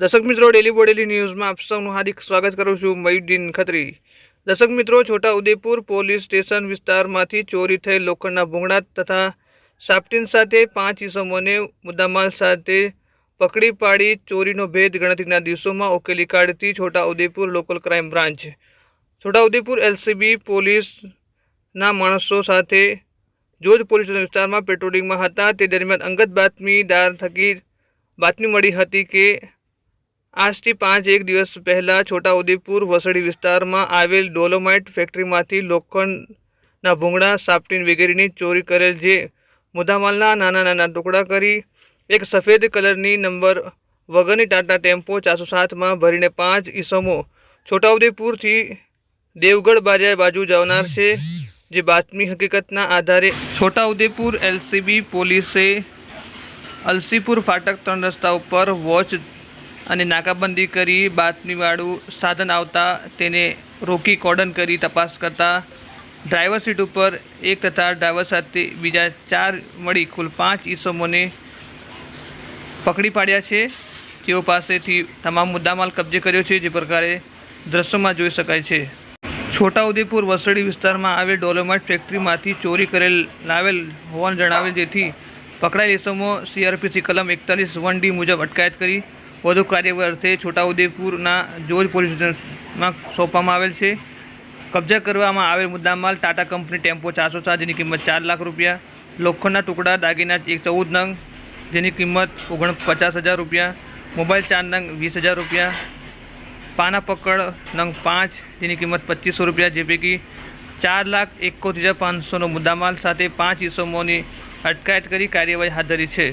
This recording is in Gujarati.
દર્શક મિત્રો ડેલી બોડેલી ન્યૂઝમાં આપ સૌનું હાર્દિક સ્વાગત કરું છું મયુદ્દીન ખત્રી. દર્શક મિત્રો છોટા ઉદેપુર પોલીસ સ્ટેશન વિસ્તારમાંથી ચોરી થયેલ લોખંડના ભૂંગળા તથા સાપટીન સાથે પાંચ ઇસમોને મુદ્દામાલ સાથે પકડી પાડી ચોરીનો ભેદ ગણતરીના દિવસોમાં ઉકેલી કાઢતી Chhota Udepur local crime branch. Chhota Udepur LCB પોલીસના માણસો સાથે જોજ પોલીસ વિસ્તારમાં પેટ્રોલિંગમાં હતા. તે દરમિયાન અંગત બાતમીદાર થકી બાતમી મળી હતી કે આજથી પાંચ એક દિવસ પહેલાં છોટાઉદેપુર વસડી વિસ્તારમાં આવેલ ડોલોમાઇટ ફેક્ટરીમાંથી લોખંડના ભૂંગળા, સાપટીન વગેરેની ચોરી કરેલ જે મુદ્દામાલના નાના નાના ટુકડા કરી એક સફેદ કલરની નંબર વગરની ટાટા ટેમ્પો ચારસો સાતમાં ભરીને પાંચ ઈસમો છોટાઉદેપુરથી દેવગઢ બારિયા બાજુ જવનાર છે. જે બાતમી હકીકતના આધારે છોટાઉદેપુર એલસીબી પોલીસે અલસીપુર ફાટક ત્રણ રસ્તા ઉપર વોચ અને નાકાબંધી કરી બાતમીવાળું સાધન આવતા તેને રોકી કોર્ડન કરી તપાસ કરતા ડ્રાઈવર સીટ ઉપર એક તથા ડ્રાઈવર સાથે બીજા ચાર મળી કુલ પાંચ ઈસમોને પકડી પાડ્યા છે. તેઓ પાસેથી તમામ મુદ્દામાલ કબજે કર્યો છે, જે પ્રકારે દ્રશ્યમાં જોઈ શકાય છે. છોટાઉદેપુર વસડી વિસ્તારમાં આવેલ ડોલોમાઇટ ફેક્ટરીમાંથી ચોરી કરેલ લાવેલ હોવાનું જણાવેલ જેથી પકડાયેલ ઇસમો સીઆરપીસી કલમ એકતાલીસ વન ડી મુજબ અટકાયત કરી વધુ કાર્યવાહી અર્થે છોટાઉદેપુરના જોજ પોલીસ સ્ટેશનમાં સોંપવામાં આવેલ છે. કબજા કરવામાં આવેલ મુદ્દામાલ ટાટા કંપની ટેમ્પો ચારસો સાત જેની કિંમત ચાર લાખ રૂપિયા, લોખંડના ટુકડા, દાગીના એક ચૌદ નંગ જેની કિંમત ઓગણ પચાસ હજાર રૂપિયા, મોબાઈલ ચાર નંગ વીસ હજાર રૂપિયા, પાના પકડ નંગ પાંચ જેની કિંમત પચીસો રૂપિયા જે પૈકી ચાર લાખ એકોતેર હજાર પાંચસોનો મુદ્દામાલ સાથે પાંચ ઇસમોની અટકાયત કરી કાર્યવાહી હાથ ધરી છે.